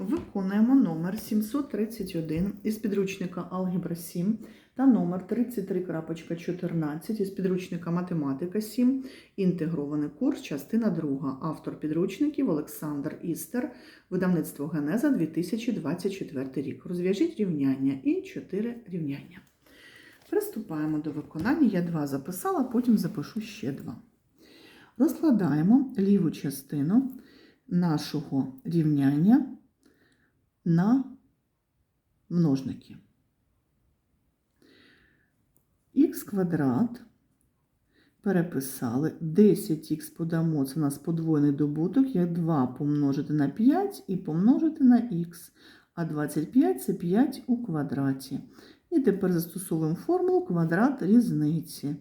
Виконуємо номер 731 із підручника Алгебра 7 та номер 33.14 із підручника Математика 7, інтегрований курс, частина 2. Автор підручників Олександр Істер, видавництво Генеза 2024 рік. Розв'яжіть рівняння і 4 рівняння. Приступаємо до виконання. Я два записала, потім запишу ще два. Розкладаємо ліву частину нашого рівняння на множники. Х квадрат переписали, 10х подамо, це у нас подвоєний добуток, як 2 помножити на 5 і помножити на х, а 25 це 5 у квадраті. І тепер застосовуємо формулу квадрат різниці.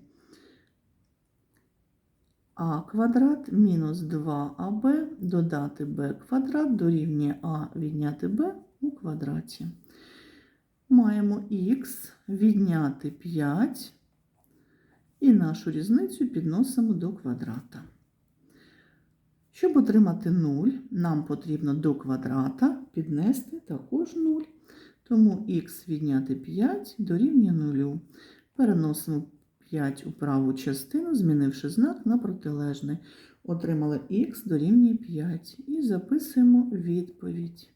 А квадрат мінус 2аб додати b квадрат дорівнює а відняти b у квадраті. Маємо х відняти 5 і нашу різницю підносимо до квадрата. Щоб отримати 0, нам потрібно до квадрата піднести також 0. Тому х відняти 5 дорівнює 0. Переносимо 5 у праву частину, змінивши знак на протилежний. Отримали х дорівнює 5 і записуємо відповідь.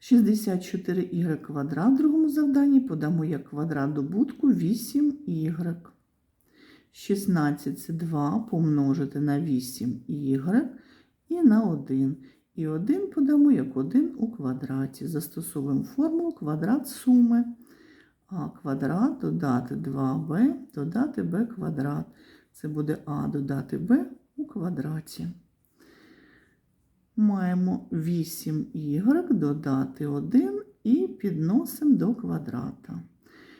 64y квадрат в другому завданні подамо як квадрат добутку 8y. 16 це 2 помножити на 8y і на 1. І 1 подамо як 1 у квадраті. Застосовуємо формулу квадрат суми. А квадрат додати 2b, додати b квадрат. Це буде а додати b у квадраті. Маємо 8y додати 1 і підносимо до квадрата.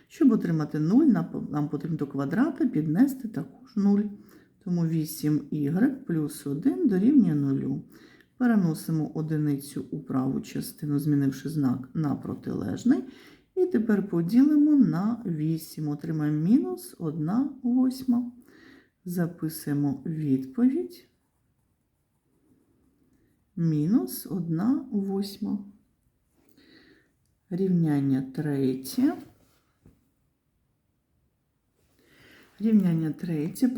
Щоб отримати 0, нам потрібно до квадрата піднести також 0. Тому 8y плюс 1 дорівнює 0. Переносимо одиницю у праву частину, змінивши знак на протилежний. І тепер поділимо на 8. Отримаємо мінус 1 восьма. Записуємо відповідь. Мінус 1 восьма. Рівняння третє. Рівняння третє.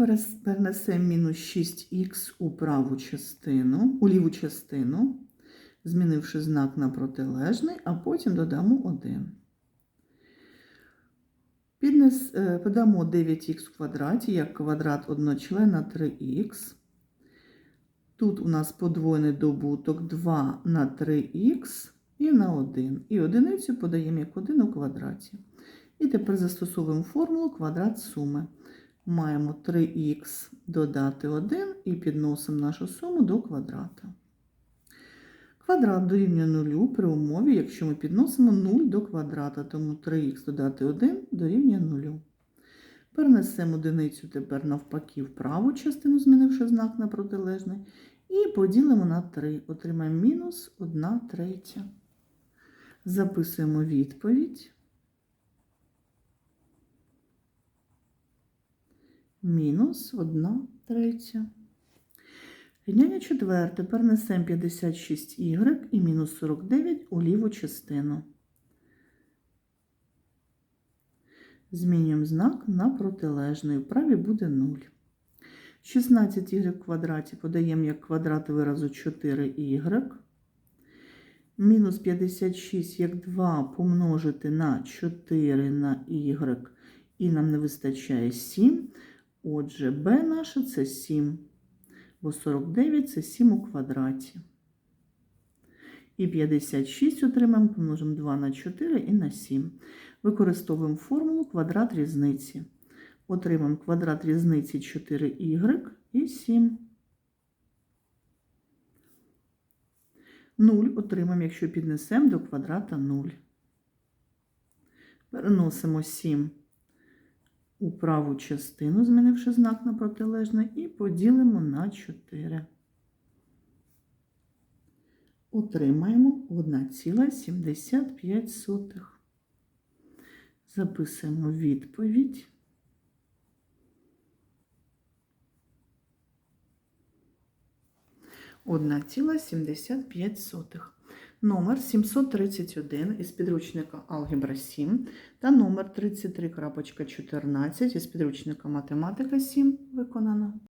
Перенесемо мінус 6х у праву частину, у ліву частину, змінивши знак на протилежний, а потім додамо 1. Піднес, подамо 9х в квадраті, як квадрат одночлена 3х. Тут у нас подвоєний добуток 2 на 3х і на 1. І одиницю подаємо як 1 у квадраті. І тепер застосовуємо формулу квадрат суми. Маємо 3х додати 1 і підносимо нашу суму до квадрата. Квадрат дорівнює 0 при умові, якщо ми підносимо 0 до квадрата, тому 3х додати 1 дорівнює 0. Перенесемо одиницю тепер навпаки в праву частину, змінивши знак на протилежний, і поділимо на 3. Отримаємо мінус 1 третя. Записуємо відповідь. Мінус 1 третя. Рівняння четверте. Перенесемо 56y і мінус 49 у ліву частину. Змінюємо знак на протилежний. В праві буде 0. 16y в квадраті подаємо як квадрат виразу 4y. Мінус 56 як 2 помножити на 4 на y, і нам не вистачає 7. Отже, b наше це 7, бо 49 це 7 у квадраті. І 56 отримаємо, помножимо 2 на 4 і на 7. Використовуємо формулу квадрат різниці. Отримаємо квадрат різниці 4y і 7. 0 отримаємо, якщо піднесемо до квадрата 0. Переносимо 7 у праву частину, змінивши знак на протилежний, і поділимо на 4. Отримаємо 1,75. Записуємо відповідь. 1,75. Номер 731 із підручника Алгебра 7 та номер 33.14 із підручника Математика 7 виконано.